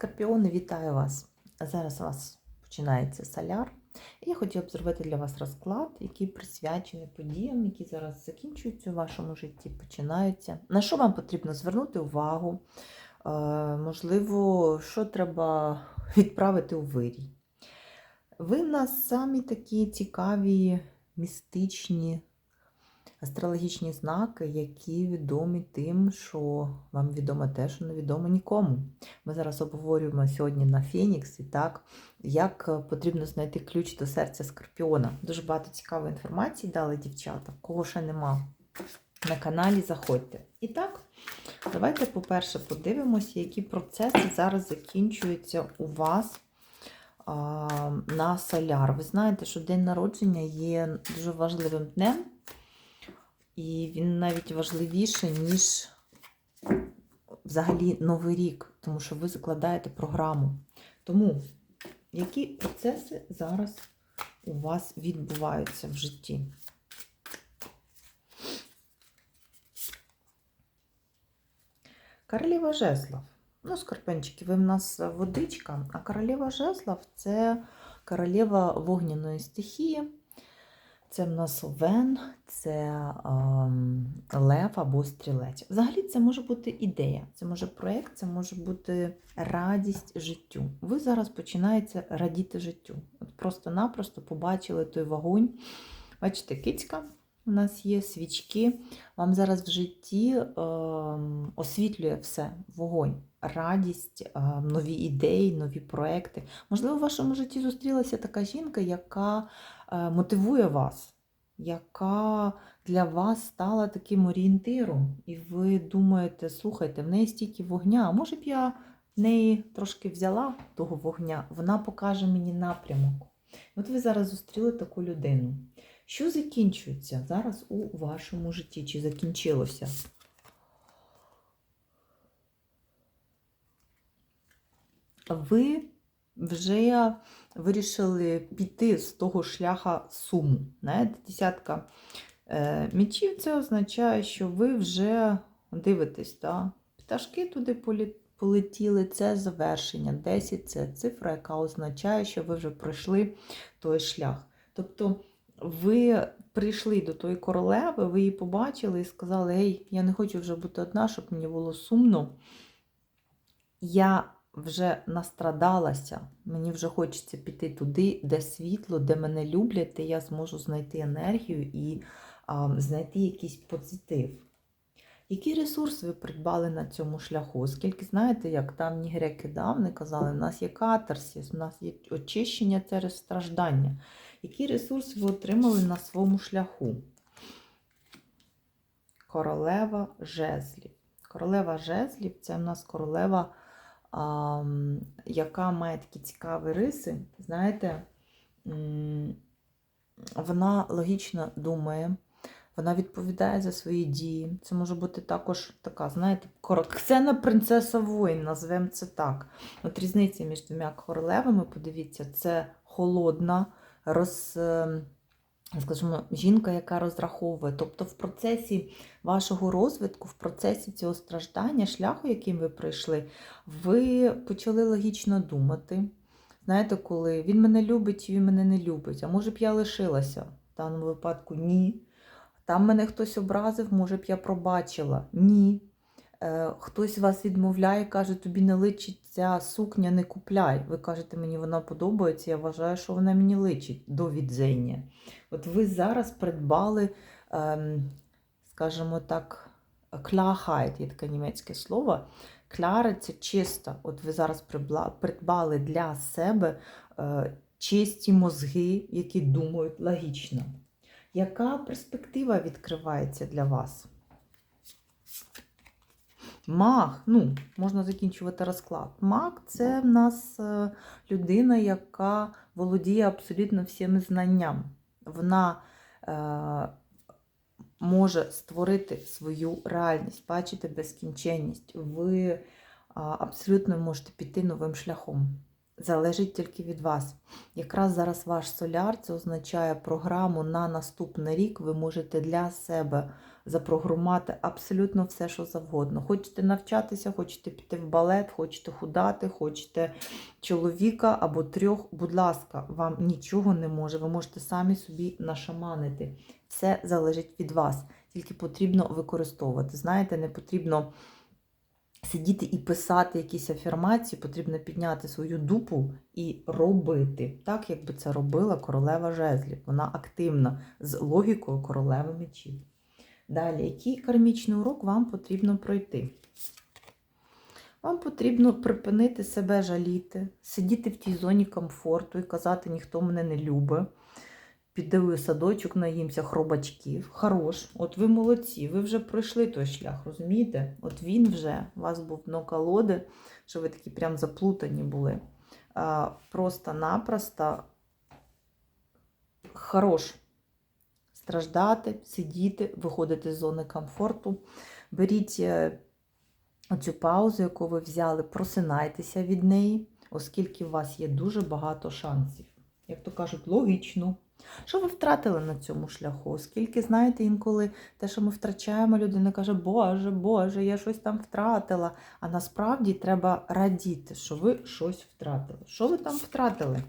Скорпіони, вітаю вас! Зараз у вас починається соляр. І я хотіла б зробити для вас розклад, який присвячений подіям, які зараз закінчуються у вашому житті, починаються. На що вам потрібно звернути увагу? Е, можливо, що треба відправити у вирій. Ви в нас самі такі цікаві, містичні, астрологічні знаки, які відомі тим, що вам відомо те, що не відомо нікому. Ми зараз обговорюємо сьогодні на Феніксі, так, як потрібно знайти ключ до серця Скорпіона. Дуже багато цікавої інформації дали дівчата. Кого ще нема на каналі, заходьте. І так, давайте, по-перше, подивимося, які процеси зараз закінчуються у вас на соляр. Ви знаєте, що день народження є дуже важливим днем. І він навіть важливіший, ніж взагалі Новий рік, тому що ви закладаєте програму. Тому які процеси зараз у вас відбуваються в житті? Королева жезлов. Ну, скорпенчики, ви в нас водичка, а королева жезлов це королева вогняної стихії. Це в нас овен, це ем, лев або стрілець. Взагалі, це може бути ідея, це може проєкт, це може бути радість життю. Ви зараз починаєте радіти життю. От Просто-напросто побачили той вогонь. Бачите, кицька у нас є, свічки. Вам зараз в житті ем, освітлює все, вогонь, радість, ем, нові ідеї, нові проекти. Можливо, в вашому житті зустрілася така жінка, яка е, мотивує вас, яка для вас стала таким орієнтиром, і ви думаєте, слухайте, в неї стільки вогня, а може б я в неї трошки взяла того вогня, вона покаже мені напрямок. От ви зараз зустріли таку людину. Що закінчується зараз у вашому житті? Чи закінчилося? Ви вже вирішили піти з того шляха суму. Знаєте, десятка е, мічів це означає, що ви вже дивитесь, да? пташки туди полетіли, це завершення. 10 це цифра, яка означає, що ви вже пройшли той шлях. Тобто ви прийшли до тої королеви, ви її побачили і сказали: Ей, я не хочу вже бути одна, щоб мені було сумно. Я вже настрадалася, мені вже хочеться піти туди, де світло, де мене люблять, де я зможу знайти енергію і а, знайти якийсь позитив. Який ресурс ви придбали на цьому шляху? Оскільки, знаєте, як давні греки давни казали, у нас є катарсіс, у нас є очищення через страждання. Який ресурс ви отримали на своєму шляху? Королева жезлів. Королева жезлів це в нас королева, яка має такі цікаві риси. Знаєте, вона логічно думає, вона відповідає за свої дії. Це може бути також така, знаєте, Ксена принцеса воїн, назвемо це так. От різниця між двома королевами, подивіться, це холодна, роз, е, скажімо, жінка, яка розраховує. Тобто в процесі вашого розвитку, в процесі цього страждання, шляху, яким ви пройшли, ви почали логічно думати. Знаєте, коли він мене любить, він мене не любить. А може б я лишилася? В даному випадку ні. Там мене хтось образив, може б я пробачила. Ні. Е, Хтось вас відмовляє, каже, тобі не личить ця сукня, не купляй. Ви кажете, мені вона подобається, я вважаю, що вона мені личить до відзення. От ви зараз придбали, ем, скажімо так, кляхайт, є таке німецьке слово. Кляре це чисто. От ви зараз придбали для себе е, чисті мозги, які думають логічно. Яка перспектива відкривається для вас? Маг, ну, можна закінчувати розклад. Маг це в нас е, людина, яка володіє абсолютно всіми знаннями. Вона е, може створити свою реальність, бачити безкінченність. Ви абсолютно можете піти новим шляхом. Залежить тільки від вас. Якраз зараз ваш соляр це означає програму на наступний рік. Ви можете для себе запрограмувати абсолютно все, що завгодно. Хочете навчатися, хочете піти в балет, хочете худати, хочете чоловіка або трьох. Будь ласка, вам нічого не може. Ви можете самі собі нашаманити. Все залежить від вас. Тільки потрібно використовувати. Знаєте, не потрібно сидіти і писати якісь афірмації, потрібно підняти свою дупу і робити. Так, якби це робила королева жезлів. Вона активна з логікою королеви мечів. Далі, який кармічний урок вам потрібно пройти? Вам потрібно припинити себе жаліти, сидіти в тій зоні комфорту і казати, ніхто мене не любить. Піду садочок, наїмся хробачків. Хорош, от ви молодці, ви вже пройшли той шлях, розумієте? От він вже, у вас був дно колоди, що ви такі прям заплутані були. Просто-напросто хорош страждати, сидіти, виходити з зони комфорту. Беріть е, оцю паузу, яку ви взяли, просинайтеся від неї, оскільки у вас є дуже багато шансів. Як то кажуть, логічно. Що ви втратили на цьому шляху? Оскільки, знаєте, інколи те, що ми втрачаємо, людина каже, Боже, Боже, я щось там втратила. А насправді треба радіти, що ви щось втратили. Що ви там втратили?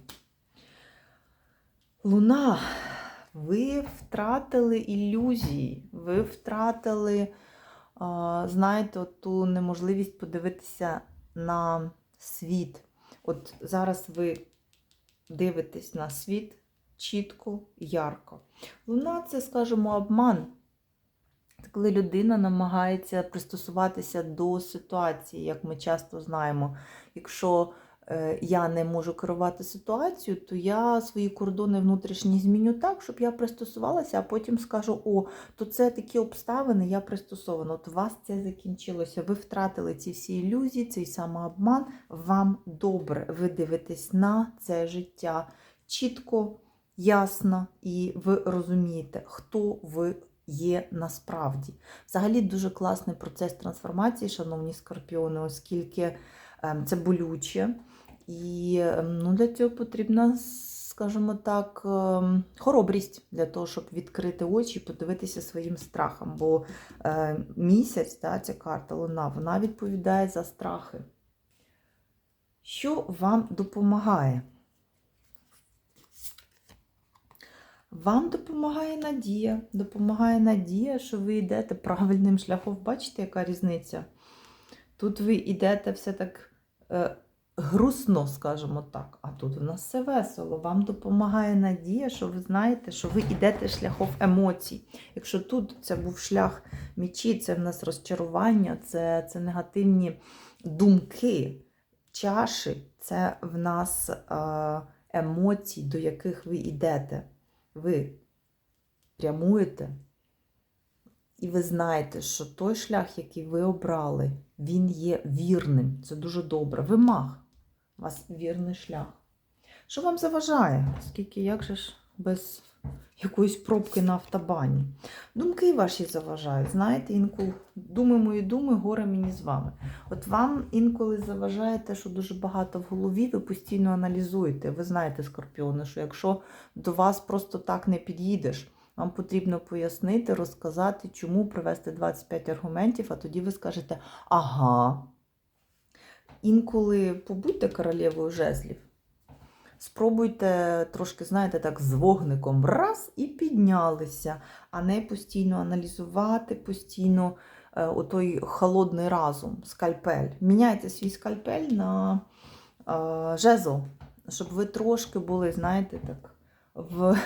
Луна, ви втратили ілюзії, ви втратили, знаєте, ту неможливість подивитися на світ. От зараз ви дивитесь на світ чітко, ярко. Луна це, скажімо, обман. Це коли людина намагається пристосуватися до ситуації, як ми часто знаємо. Якщо я не можу керувати ситуацією, то я свої кордони внутрішні зміню так, щоб я пристосувалася, а потім скажу: о, то це такі обставини, я пристосована. От у вас це закінчилося. Ви втратили ці всі ілюзії, цей самообман. Вам добре. Ви дивитесь на це життя чітко, ясно, і ви розумієте, хто ви є насправді. Взагалі дуже класний процес трансформації, шановні скорпіони, оскільки ем, це болюче. І ну, для цього потрібна, скажімо так, хоробрість для того, щоб відкрити очі і подивитися своїм страхом. Бо е, місяць, та, ця карта Луна, вона відповідає за страхи. Що вам допомагає? Вам допомагає надія. Допомагає надія, що ви йдете правильним шляхом. Бачите, яка різниця? Тут ви йдете все так е, грустно, скажімо так, а тут у нас все весело. Вам допомагає надія, що ви знаєте, що ви йдете шляхом емоцій. Якщо тут це був шлях мічі, це в нас розчарування, це, це негативні думки, чаші, це в нас е, емоції, до яких ви йдете ви прямуєте, і ви знаєте, що той шлях, який ви обрали, він є вірним. Це дуже добре. Ви маг. Вас вірний шлях. Що вам заважає? Скільки, як же ж без якоїсь пробки на автобані? Думки ваші заважають. Знаєте, інколи думи мої думи, горе мені з вами. От вам інколи заважає те, що дуже багато в голові, ви постійно аналізуєте. Ви знаєте, скорпіони, що якщо до вас просто так не під'їдеш, вам потрібно пояснити, розказати, чому привести 25 аргументів, а тоді ви скажете, ага. Інколи побудьте королевою жезлів. Спробуйте трошки, знаєте, так, з вогником раз і піднялися, а не постійно аналізувати, постійно е, отой холодний разум, скальпель. Міняйте свій скальпель на е, жезл, щоб ви трошки були, знаєте, так, в,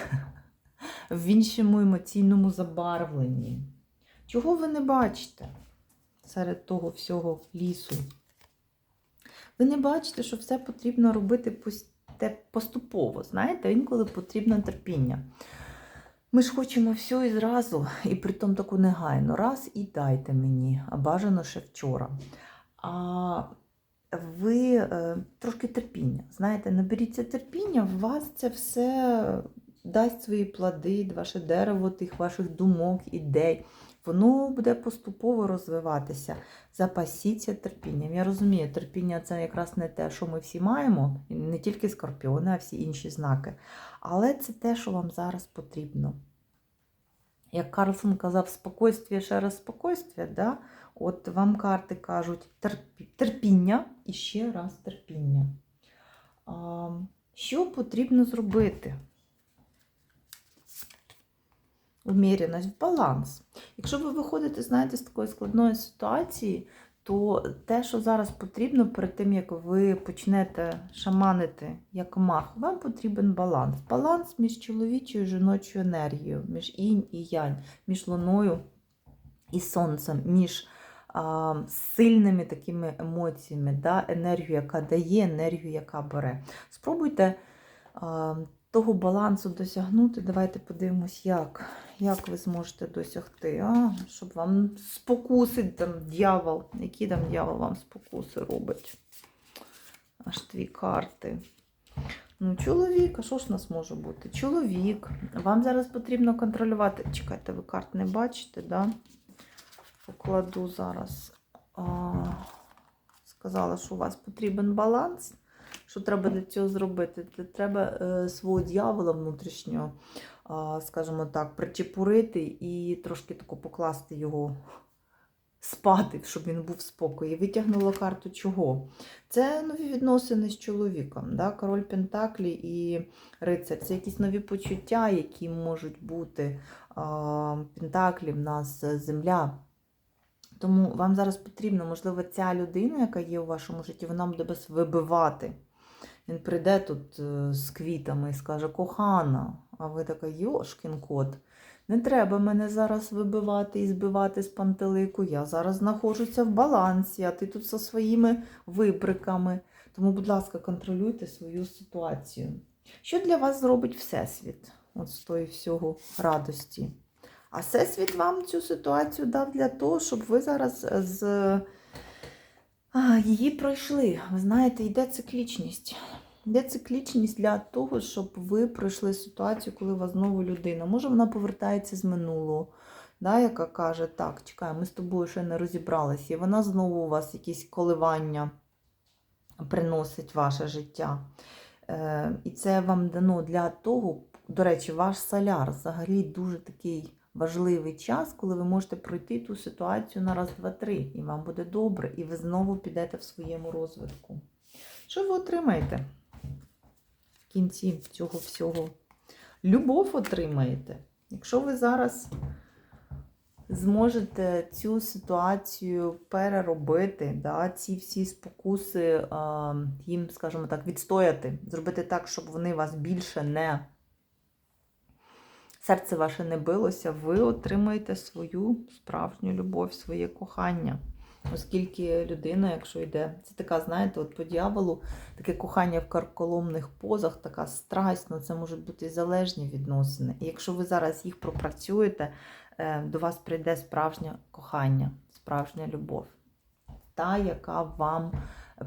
в іншому емоційному забарвленні. Чого ви не бачите серед того всього лісу? Ви не бачите, що все потрібно робити поступово, знаєте, інколи потрібно терпіння. Ми ж хочемо все і зразу, і притом таку негайно. Раз і дайте мені, а бажано ще вчора. А ви е, трошки терпіння. Знаєте, наберіться терпіння, в вас це все дасть свої плоди, ваше дерево тих ваших думок, ідей. Воно буде поступово розвиватися. Запасіться терпінням. Я розумію, терпіння це якраз не те, що ми всі маємо, не тільки скорпіони, а всі інші знаки. Але це те, що вам зараз потрібно. Як Карлсон казав, спокойствие ще раз спокойствие, да? от вам карти кажуть терпі- терпіння і ще раз терпіння. Що потрібно зробити? Уміряність, баланс. Якщо ви виходите, знаєте, з такої складної ситуації, то те, що зараз потрібно перед тим, як ви почнете шаманити як мах, вам потрібен баланс. Баланс між чоловічою і жіночою енергією, між інь і янь, між луною і сонцем, між а, сильними такими емоціями, да? енергію, яка дає, енергію, яка бере. Спробуйте а, того балансу досягнути. Давайте подивимось, як. Як ви зможете досягти, а? щоб вам спокуси там дьявол. Які там дьявол вам спокуси робить? Аж дві карти. Ну, чоловік, а що ж у нас може бути? Чоловік. Вам зараз потрібно контролювати. Чекайте, ви карт не бачите, да? Покладу зараз. А, сказала, що у вас потрібен баланс. Що треба для цього зробити? Це треба е, свого дьявола внутрішнього, скажімо так, причепурити і трошки тако покласти його спати, щоб він був в спокої. Витягнула карту чого? Це нові відносини з чоловіком. Да? Король Пентаклі і рицар. Це якісь нові почуття, які можуть бути. Пентаклі в нас земля. Тому вам зараз потрібно, можливо, ця людина, яка є у вашому житті, вона буде вас вибивати. Він прийде тут е, з квітами і скаже, кохана, а ви така, йошкін кот, не треба мене зараз вибивати і збивати з пантелику. Я зараз знаходжуся в балансі, а ти тут зі своїми вибриками. Тому, будь ласка, контролюйте свою ситуацію. Що для вас зробить Всесвіт? От з тої всього радості. А Всесвіт вам цю ситуацію дав для того, щоб ви зараз з її пройшли. Ви знаєте, йде циклічність. Йде циклічність для того, щоб ви пройшли ситуацію, коли у вас знову людина. Може, вона повертається з минулого, да, яка каже, так, чекай, ми з тобою ще не розібралися. І вона знову у вас якісь коливання приносить ваше життя. Е, і це вам дано для того, до речі, ваш соляр взагалі дуже такий важливий час, коли ви можете пройти ту ситуацію на раз, два, три, і вам буде добре, і ви знову підете в своєму розвитку. Що ви отримаєте в кінці цього всього? Любов отримаєте. Якщо ви зараз зможете цю ситуацію переробити, да, ці всі спокуси а, їм, скажімо так, відстояти, зробити так, щоб вони вас більше не серце ваше не билося, ви отримаєте свою справжню любов, своє кохання. Оскільки людина, якщо йде, це така, знаєте, от по дьяволу, таке кохання в карколомних позах, така страсть, ну це можуть бути і залежні відносини. І якщо ви зараз їх пропрацюєте, е, до вас прийде справжнє кохання, справжня любов. Та, яка вам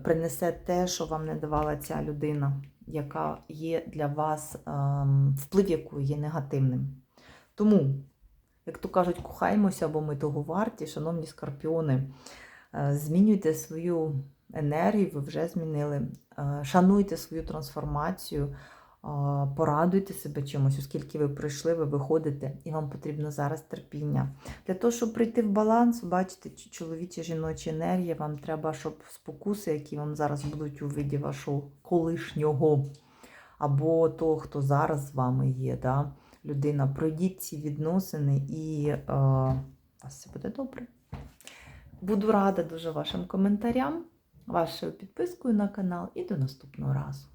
принесе те, що вам не давала ця людина, яка є для вас, ем, вплив якої є негативним. Тому, як то кажуть, кохаймося, бо ми того варті, шановні скорпіони, е, змінюйте свою енергію, ви вже змінили. Е, Шануйте свою трансформацію, порадуйте себе чимось, оскільки ви прийшли, ви виходите, і вам потрібно зараз терпіння. Для того, щоб прийти в баланс, бачите, чи- чоловіча жіноча енергія, вам треба, щоб спокуси, які вам зараз будуть у виді вашого колишнього, або того, хто зараз з вами є, да? людина, пройдіть ці відносини і е, вас все буде добре. Буду рада дуже вашим коментарям, вашою підпискою на канал і до наступного разу.